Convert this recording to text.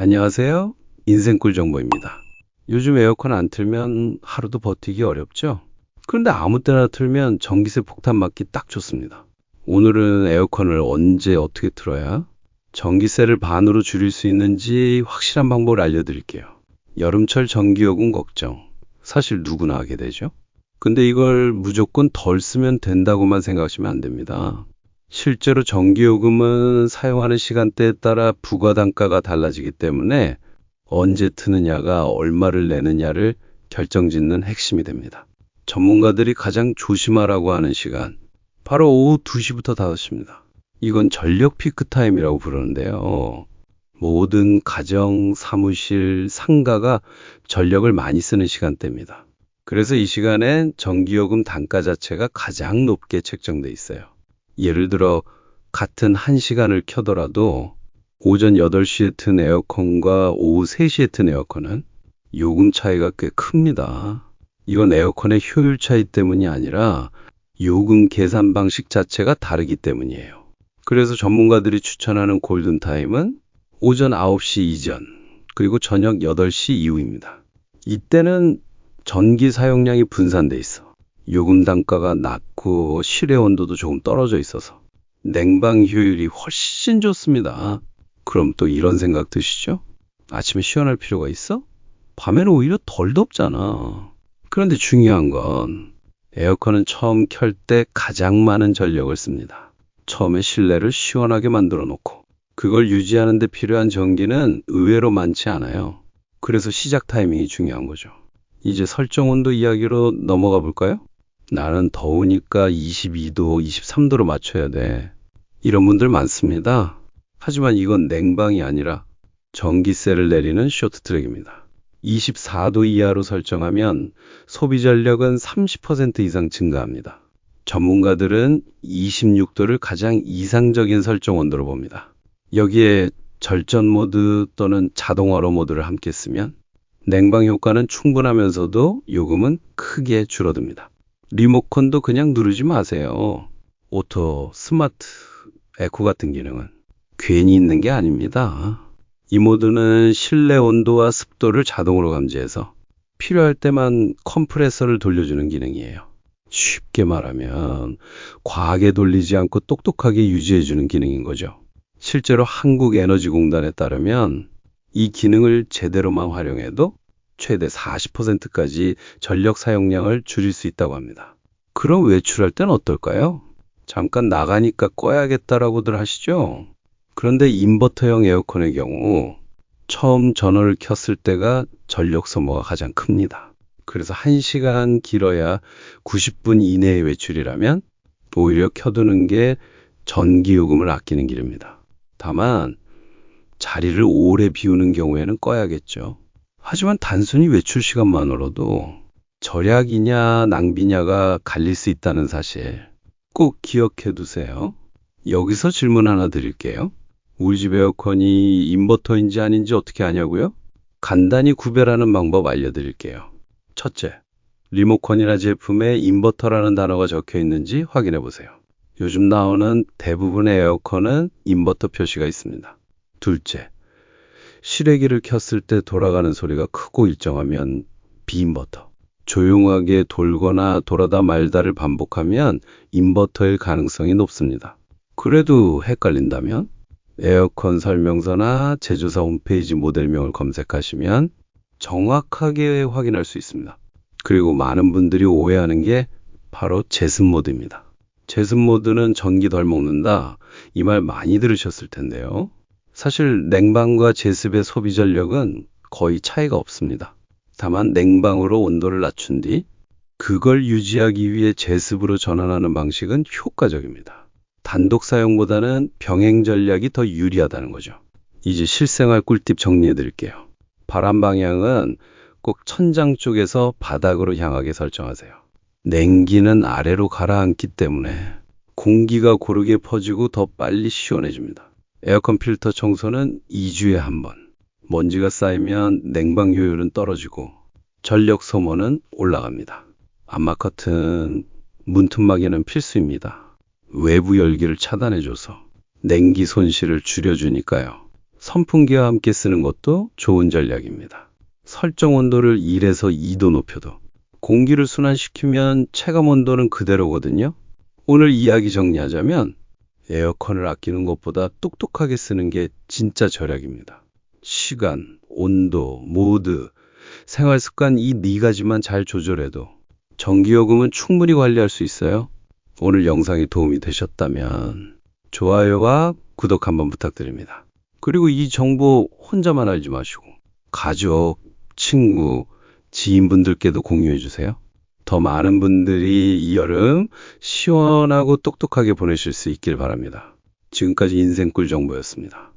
안녕하세요. 인생꿀 정보입니다. 요즘 에어컨 안 틀면 하루도 버티기 어렵죠? 그런데 아무 때나 틀면 전기세 폭탄 맞기 딱 좋습니다. 오늘은 에어컨을 언제 어떻게 틀어야 전기세를 반으로 줄일 수 있는지 확실한 방법을 알려드릴게요. 여름철 전기요금 걱정. 사실 누구나 하게 되죠? 근데 이걸 무조건 덜 쓰면 된다고만 생각하시면 안 됩니다. 실제로 전기요금은 사용하는 시간대에 따라 부가단가가 달라지기 때문에 언제 트느냐가 얼마를 내느냐를 결정짓는 핵심이 됩니다. 전문가들이 가장 조심하라고 하는 시간, 바로 오후 2시부터 5시입니다. 이건 전력 피크 타임이라고 부르는데요. 모든 가정, 사무실, 상가가 전력을 많이 쓰는 시간대입니다. 그래서 이 시간엔 전기요금 단가 자체가 가장 높게 책정돼 있어요. 예를 들어 같은 1시간을 켜더라도 오전 8시에 튼 에어컨과 오후 3시에 튼 에어컨은 요금 차이가 꽤 큽니다. 이건 에어컨의 효율 차이 때문이 아니라 요금 계산 방식 자체가 다르기 때문이에요. 그래서 전문가들이 추천하는 골든타임은 오전 9시 이전, 그리고 저녁 8시 이후입니다. 이때는 전기 사용량이 분산돼 있어. 요금 단가가 낮 고 실외 온도도 조금 떨어져 있어서 냉방 효율이 훨씬 좋습니다. 그럼 또 이런 생각 드시죠? 아침에 시원할 필요가 있어? 밤에는 오히려 덜 덥잖아. 그런데 중요한 건 에어컨은 처음 켤 때 가장 많은 전력을 씁니다. 처음에 실내를 시원하게 만들어 놓고 그걸 유지하는 데 필요한 전기는 의외로 많지 않아요. 그래서 시작 타이밍이 중요한 거죠. 이제 설정 온도 이야기로 넘어가 볼까요? 나는 더우니까 22도, 23도로 맞춰야 돼. 이런 분들 많습니다. 하지만 이건 냉방이 아니라 전기세를 내리는 쇼트트랙입니다. 24도 이하로 설정하면 소비 전력은 30% 이상 증가합니다. 전문가들은 26도를 가장 이상적인 설정 온도로 봅니다. 여기에 절전 모드 또는 자동화로 모드를 함께 쓰면 냉방 효과는 충분하면서도 요금은 크게 줄어듭니다. 리모컨도 그냥 누르지 마세요. 오토, 스마트, 에코 같은 기능은 괜히 있는 게 아닙니다. 이 모드는 실내 온도와 습도를 자동으로 감지해서 필요할 때만 컴프레서를 돌려주는 기능이에요. 쉽게 말하면 과하게 돌리지 않고 똑똑하게 유지해주는 기능인 거죠. 실제로 한국에너지공단에 따르면 이 기능을 제대로만 활용해도 최대 40%까지 전력 사용량을 줄일 수 있다고 합니다. 그럼 외출할 땐 어떨까요? 잠깐 나가니까 꺼야겠다라고들 하시죠? 그런데 인버터형 에어컨의 경우 처음 전원을 켰을 때가 전력 소모가 가장 큽니다. 그래서 1시간 길어야 90분 이내의 외출이라면 오히려 켜두는 게 전기요금을 아끼는 길입니다. 다만 자리를 오래 비우는 경우에는 꺼야겠죠. 하지만 단순히 외출 시간만으로도 절약이냐 낭비냐가 갈릴 수 있다는 사실 꼭 기억해 두세요. 여기서 질문 하나 드릴게요. 우리 집 에어컨이 인버터인지 아닌지 어떻게 아냐고요? 간단히 구별하는 방법 알려드릴게요. 첫째, 리모컨이나 제품에 인버터라는 단어가 적혀 있는지 확인해 보세요. 요즘 나오는 대부분의 에어컨은 인버터 표시가 있습니다. 둘째, 실외기를 켰을 때 돌아가는 소리가 크고 일정하면 비인버터. 조용하게 돌거나 돌아다 말다를 반복하면 인버터일 가능성이 높습니다. 그래도 헷갈린다면 에어컨 설명서나 제조사 홈페이지 모델명을 검색하시면 정확하게 확인할 수 있습니다. 그리고 많은 분들이 오해하는 게 바로 제습 모드입니다. 제습 모드는 전기 덜 먹는다. 이 말 많이 들으셨을 텐데요. 사실 냉방과 제습의 소비 전력은 거의 차이가 없습니다. 다만 냉방으로 온도를 낮춘 뒤 그걸 유지하기 위해 제습으로 전환하는 방식은 효과적입니다. 단독 사용보다는 병행 전략이 더 유리하다는 거죠. 이제 실생활 꿀팁 정리해 드릴게요. 바람 방향은 꼭 천장 쪽에서 바닥으로 향하게 설정하세요. 냉기는 아래로 가라앉기 때문에 공기가 고르게 퍼지고 더 빨리 시원해집니다. 에어컨 필터 청소는 2주에 한 번. 먼지가 쌓이면 냉방 효율은 떨어지고 전력 소모는 올라갑니다. 암막 커튼, 문틈막이는 필수입니다. 외부 열기를 차단해줘서 냉기 손실을 줄여주니까요. 선풍기와 함께 쓰는 것도 좋은 전략입니다. 설정 온도를 1에서 2도 높여도 공기를 순환시키면 체감 온도는 그대로거든요. 오늘 이야기 정리하자면 에어컨을 아끼는 것보다 똑똑하게 쓰는 게 진짜 절약입니다. 시간, 온도, 모드, 생활 습관 이 네 가지만 잘 조절해도 전기요금은 충분히 관리할 수 있어요. 오늘 영상이 도움이 되셨다면 좋아요와 구독 한번 부탁드립니다. 그리고 이 정보 혼자만 알지 마시고 가족, 친구, 지인분들께도 공유해 주세요. 더 많은 분들이 이 여름 시원하고 똑똑하게 보내실 수 있길 바랍니다. 지금까지 인생꿀 정보였습니다.